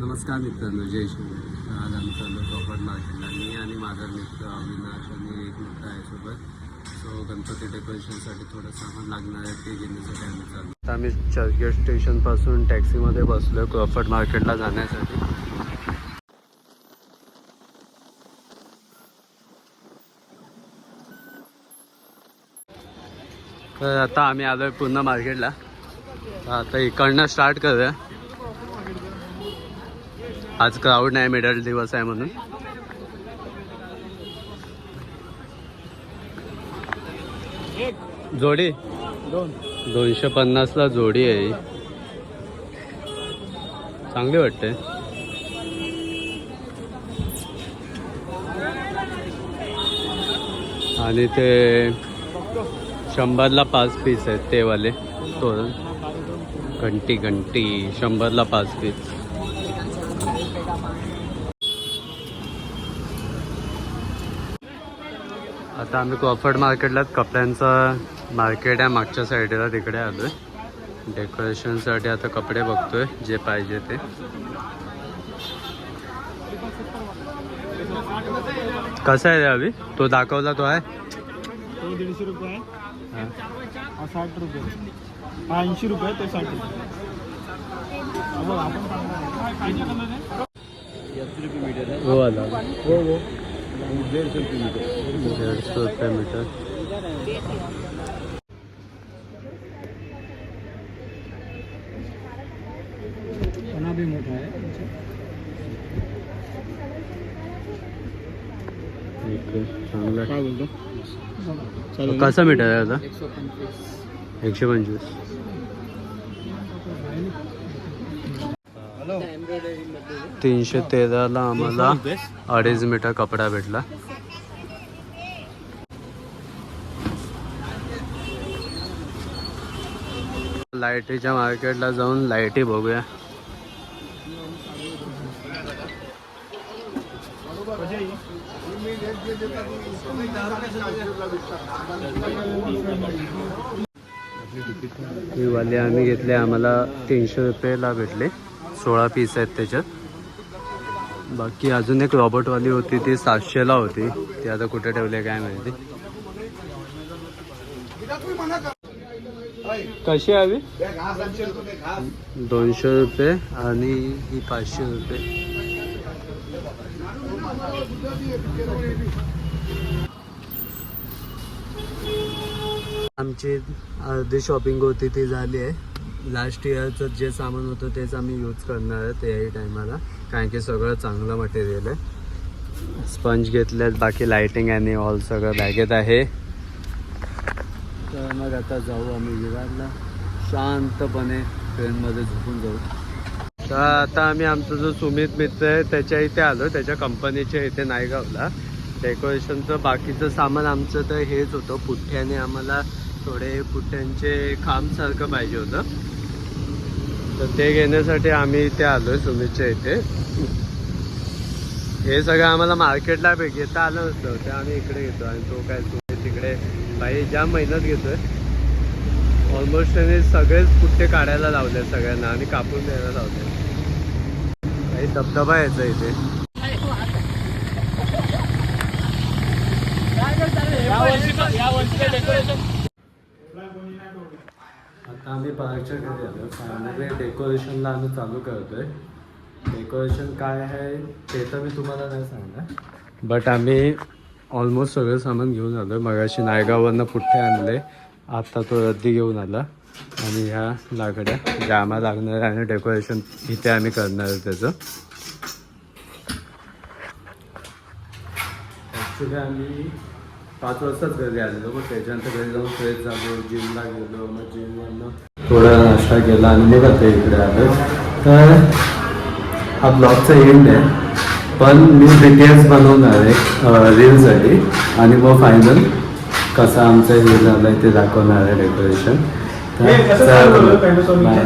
नमस्कार मित्रांनो जय शिवराय आज आम्ही चाललो मार्केटला मी आणि माझा मित्र अविनाश आणि एक मित्र आहे सोबत. सो गणपती डेकोरेशनसाठी थोडं सामान लागणार आहे ते घेण्यासाठी आम्ही चाललो. आता आम्ही चर्चगेट स्टेशनपासून टॅक्सीमध्ये बसलो क्रॉफर्ड मार्केटला जाण्यासाठी. तर आता आम्ही आलो आहे पूर्ण मार्केटला आता इकडनं स्टार्ट करूया. आज क्राऊड नाही मिडल दिवस आहे म्हणून. जोडी? दोनशे दोनशे पन्नासला जोडी आहे चांगली वाटते. आणि ते शंभरला पाच पीस आहेत ते वाले तो घंटी घंटी. शंभरला पाच पीस आता आम्ही क्रॉफर्ड मार्केटलाच कपड्यांचं मार्केट आहे मागच्या साईडला तिकडे आलो आहे डेकोरेशनसाठी आता कपडे बघतोय जे पाहिजे ते. कसा आहे रे अभि? तो दाखवला तो आहे? तो दीडशे रुपये आहे. साठ रुपये. हा ऐंशी रुपये तो साठ रुपये. हा. हो हो. हो दीडशे रुपये मीटर. ठीक आहे चांगला. आहे. कसा मीटर आहे आता एकशे पंचवीस. तीनशे तेराला आम्हाला अडीच मीटर कपडा भेटला. लाईटीच्या मार्केटला जाऊन लाईटी बघूया. ही वाली आम्ही घेतले आम्हाला तीनशे रुपयेला भेटले. सोळा पीस आहेत त्याच्यात. बाकी अजून एक रॉबर्टवाली होती ती सातशेला होती. ती आता कुठे ठेवली काय माहिती. कशी हवी दोनशे रुपये आणि ही पाचशे रुपये. आमची अर्धी शॉपिंग होती ती झाली आहे. लास्ट इयरचं जे सामान होतं तेच आम्ही यूज करणार आहे त्याही टायमाला कारण की सगळं चांगलं मटेरियल आहे. स्पंज घेतल्यात बाकी लाइटिंग आणि ऑल सगळं बॅगेत आहे. तर मग आता जाऊ आम्ही विरारला. शांतपणे ट्रेनमध्ये झोपून जाऊ. तर आता आम्ही आमचा जो सुमित मित्र आहे त्याच्या इथे आलो. त्याच्या कंपनीच्या इथे नायगावला. डेकोरेशनचं बाकीचं सामान आमचं तर हेच होतं. पुठ्ठ्याने आम्हाला थोडे पुठ्ठ्यांचे खांबसारखं पाहिजे होतं. तर ते घेण्यासाठी आम्ही इथे आलो सुमितच्या इथे. हे सगळं आम्हाला मार्केटला घेता आलं नसतं ते आम्ही इकडे घेतो आणि तो काय सुमित तिकडे बाई जाम मेहनत घेतोय ऑलमोस्ट त्याने सगळेच पुट्टे काढायला लावले सगळ्यांना आणि कापून द्यायला लावले काही धबधबा यायचा इथे. आता आम्ही पार्कच्या घरी आलो. फायनली डेकोरेशनला आम्ही चालू करतोय. डेकोरेशन काय आहे ते तर मी तुम्हाला नाही सांगणार. बट आम्ही ऑलमोस्ट सगळं सामान घेऊन आलो. आहे मगाशी नायगाववरनं पुठ्ठे आणले. आत्ता तो रद्दी घेऊन आला. आणि ह्या लाकड्या ज्या आम्हाला लागणार आहे आणि डेकोरेशन इथे आम्ही करणार आहे त्याचं. ॲक्च्युली आम्ही पाच वाजताच घरी आलेलो. मग त्याच्यानंतर घरी जाऊन फ्रेश झालो जिमला गेलो. मग जिम थोडा नाश्ता केला आणि मग आता इकडे आलो. तर हा ब्लॉगचा एंड आहे. पण मी व्हिडिओज बनवणार आहे रीलसाठी आणि मग फायनल कसं आमचं हे झालं आहे ते दाखवणार आहे डेकोरेशन चं? बाय